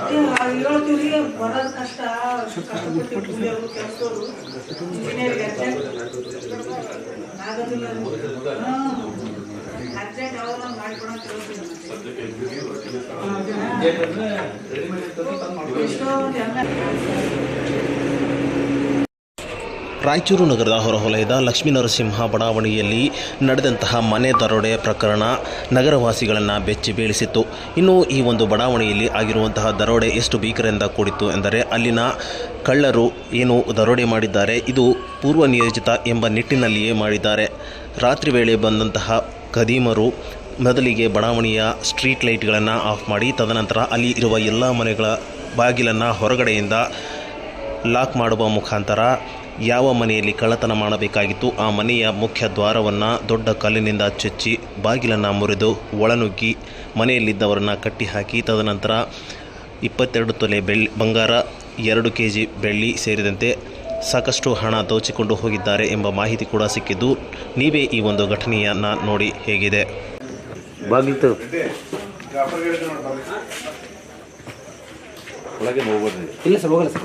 ಹೇಳ್ತೀವ್ರಿ ಬರೋದು ಕಷ್ಟ. ಕಷ್ಟಪಟ್ಟು ಕೆಲಸವರು ಇಂಜಿನಿಯರ್ಗೆ ಯಾವಾಗ ಮಾಡ್ಕೊಳಕ್ ಎಷ್ಟೋ ಜನ ರಾಯಚೂರು ನಗರದ ಹೊರವಲಯದ ಲಕ್ಷ್ಮೀ ನರಸಿಂಹ ಬಡಾವಣೆಯಲ್ಲಿ ನಡೆದಂತಹ ಮನೆ ದರೋಡೆ ಪ್ರಕರಣ ನಗರವಾಸಿಗಳನ್ನು ಬೆಚ್ಚಿ ಬೀಳಿಸಿತ್ತು. ಇನ್ನು ಈ ಒಂದು ಬಡಾವಣೆಯಲ್ಲಿ ಆಗಿರುವಂತಹ ದರೋಡೆ ಎಷ್ಟು ಭೀಕರದಿಂದ ಕೂಡಿತ್ತು ಎಂದರೆ ಅಲ್ಲಿನ ಕಳ್ಳರು ಏನು ದರೋಡೆ ಮಾಡಿದ್ದಾರೆ, ಇದು ಪೂರ್ವ ನಿಯೋಜಿತ ಎಂಬ ನಿಟ್ಟಿನಲ್ಲಿಯೇ ಮಾಡಿದ್ದಾರೆ. ರಾತ್ರಿ ವೇಳೆ ಬಂದಂತಹ ಖದೀಮರು ಮೊದಲಿಗೆ ಬಡಾವಣೆಯ ಸ್ಟ್ರೀಟ್ ಲೈಟ್ಗಳನ್ನು ಆಫ್ ಮಾಡಿ, ತದನಂತರ ಅಲ್ಲಿ ಇರುವ ಎಲ್ಲ ಮನೆಗಳ ಬಾಗಿಲನ್ನು ಹೊರಗಡೆಯಿಂದ ಲಾಕ್ ಮಾಡುವ ಮುಖಾಂತರ ಯಾವ ಮನೆಯಲ್ಲಿ ಕಳ್ಳತನ ಮಾಡಬೇಕಾಗಿತ್ತು ಆ ಮನೆಯ ಮುಖ್ಯ ದ್ವಾರವನ್ನು ದೊಡ್ಡ ಕಲ್ಲಿನಿಂದ ಚಚ್ಚಿ ಬಾಗಿಲನ್ನು ಮುರಿದು ಒಳನುಗ್ಗಿ ಮನೆಯಲ್ಲಿದ್ದವರನ್ನು ಕಟ್ಟಿಹಾಕಿ ತದನಂತರ ಇಪ್ಪತ್ತೆರಡು ತೊಲೆ ಬೆಳ್ಳಿ ಬಂಗಾರ ಎರಡು ಕೆ ಜಿ ಬೆಳ್ಳಿ ಸೇರಿದಂತೆ ಸಾಕಷ್ಟು ಹಣ ದೋಚಿಕೊಂಡು ಹೋಗಿದ್ದಾರೆ ಎಂಬ ಮಾಹಿತಿ ಕೂಡ ಸಿಕ್ಕಿದ್ದು ನೀವೇ ಈ ಒಂದು ಘಟನೆಯನ್ನು ನೋಡಿ ಹೇಗಿದೆ. ಬಾಗಿಲು ಒಳಗೆ ಹೋಗ್ಬೋದು ಇಲ್ಲ ಸರ್ ಹೋಗಲ್ಲ ಸರ್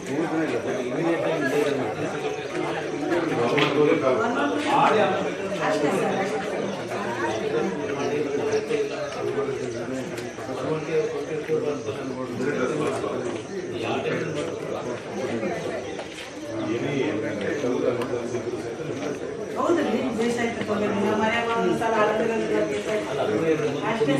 ಮನ್ಯಾಗ ಒಂದ್ಸಲ ಆರೋಗ್ಯ ಬೇಸಾಯ ಅಷ್ಟೇ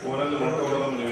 ಫೋನಲ್ಲಿ ನೋಡ್ಕೊಬೋದಮ್ಮ ನೀವೇನು ಮಾಡ್ತಾ ಇದ್ದೀರಾ ಅಂತ